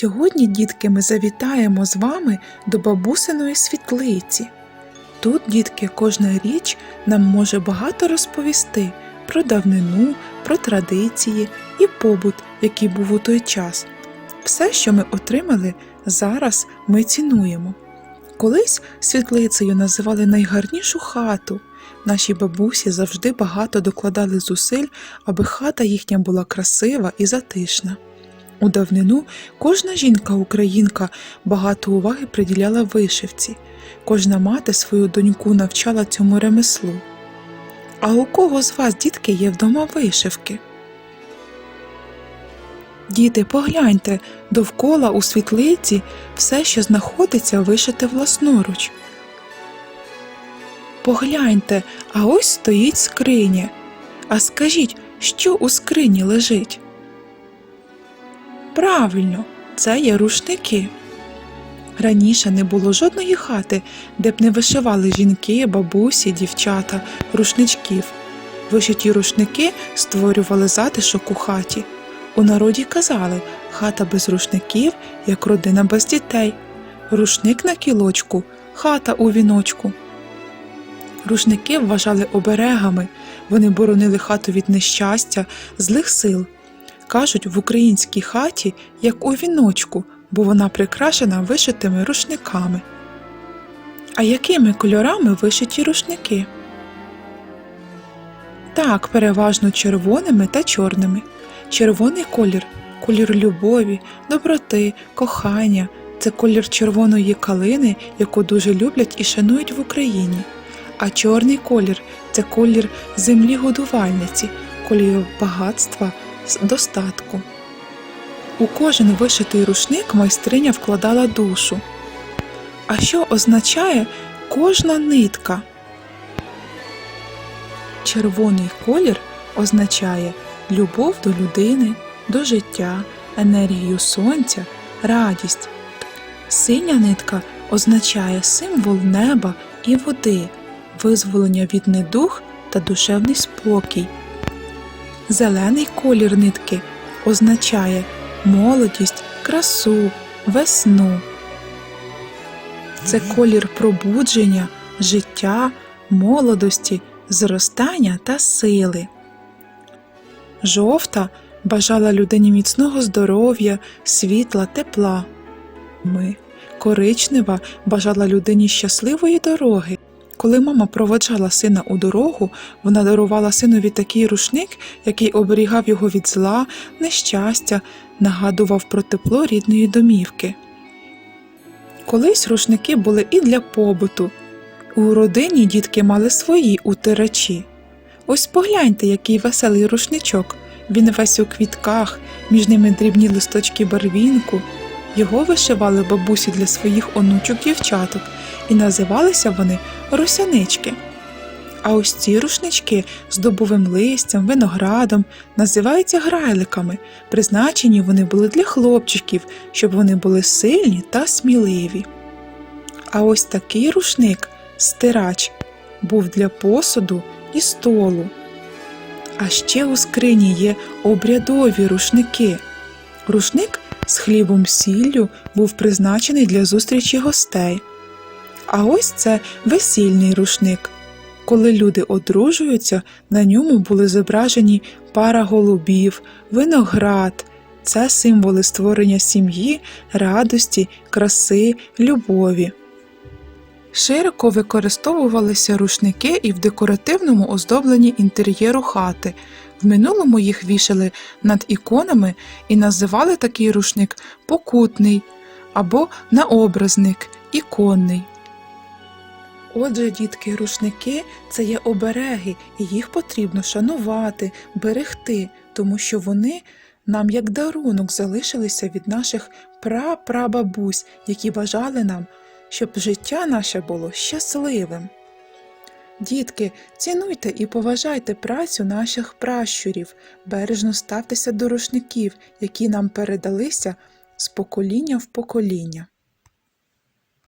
Сьогодні, дітки, ми завітаємо з вами до бабусиної світлиці. Тут, дітки, кожна річ нам може багато розповісти про давнину, про традиції і побут, який був у той час. Все, що ми отримали, зараз ми цінуємо. Колись світлицею називали найгарнішу хату. Наші бабусі завжди багато докладали зусиль, аби хата їхня була красива і затишна. У давнину кожна жінка-українка багато уваги приділяла вишивці, кожна мати свою доньку навчала цьому ремеслу. А у кого з вас, дітки, є вдома вишивки? Діти, погляньте, довкола у світлиці все, що знаходиться, вишите власноруч. Погляньте, а ось стоїть скриня. А скажіть, що у скрині лежить? Правильно, це є рушники. Раніше не було жодної хати, де б не вишивали жінки, бабусі, дівчата, рушничків. Вишиті рушники створювали затишок у хаті. У народі казали хата без рушників, як родина без дітей. Рушник на кілочку, хата у віночку. Рушники вважали оберегами, вони боронили хату від нещастя, злих сил. Кажуть, в українській хаті, як у віночку, бо вона прикрашена вишитими рушниками. А якими кольорами вишиті рушники? Так, переважно червоними та чорними. Червоний колір колір любові, доброти, кохання. Це колір червоної калини, яку дуже люблять і шанують в Україні. А чорний колір це колір землі годувальниці, колір багатства, с- достатку. У кожен вишитий рушник майстриня вкладала душу. А що означає кожна нитка? Червоний колір означає любов до людини, до життя, енергію сонця, радість. Синя нитка означає символ неба і води, визволення від недух та душевний спокій. Зелений колір нитки означає молодість, красу, весну. Це колір пробудження, життя, молодості, зростання та сили. Жовта бажала людині міцного здоров'я, світла, тепла. Ми, коричнева, бажала людині щасливої дороги. Коли мама проводжала сина у дорогу, вона дарувала синові такий рушник, який оберігав його від зла, нещастя, нагадував про тепло рідної домівки. Колись рушники були і для побуту. У родині дітки мали свої утирачі. Ось погляньте, який веселий рушничок. Він весь у квітках, між ними дрібні листочки барвінку. Його вишивали бабусі для своїх онучок дівчаток, і називалися вони русянички. А ось ці рушнички з дубовим листям, виноградом називаються грайликами. Призначені вони були для хлопчиків, щоб вони були сильні та сміливі. А ось такий рушник, стирач, був для посуду і столу. А ще у скрині є обрядові рушники. Рушник з хлібом сіллю був призначений для зустрічі гостей. А ось це весільний рушник. Коли люди одружуються, на ньому були зображені пара голубів, виноград. Це символи створення сім'ї, радості, краси, любові. Широко використовувалися рушники і в декоративному оздобленні інтер'єру хати. В минулому їх вішали над іконами і називали такий рушник покутний або наобразник, іконний. Отже, дітки, рушники це є обереги, і їх потрібно шанувати, берегти, тому що вони нам як дарунок залишилися від наших прапрабабусь, які бажали нам, щоб життя наше було щасливим. Дітки, цінуйте і поважайте працю наших пращурів, бережно ставтеся до рушників, які нам передалися з покоління в покоління.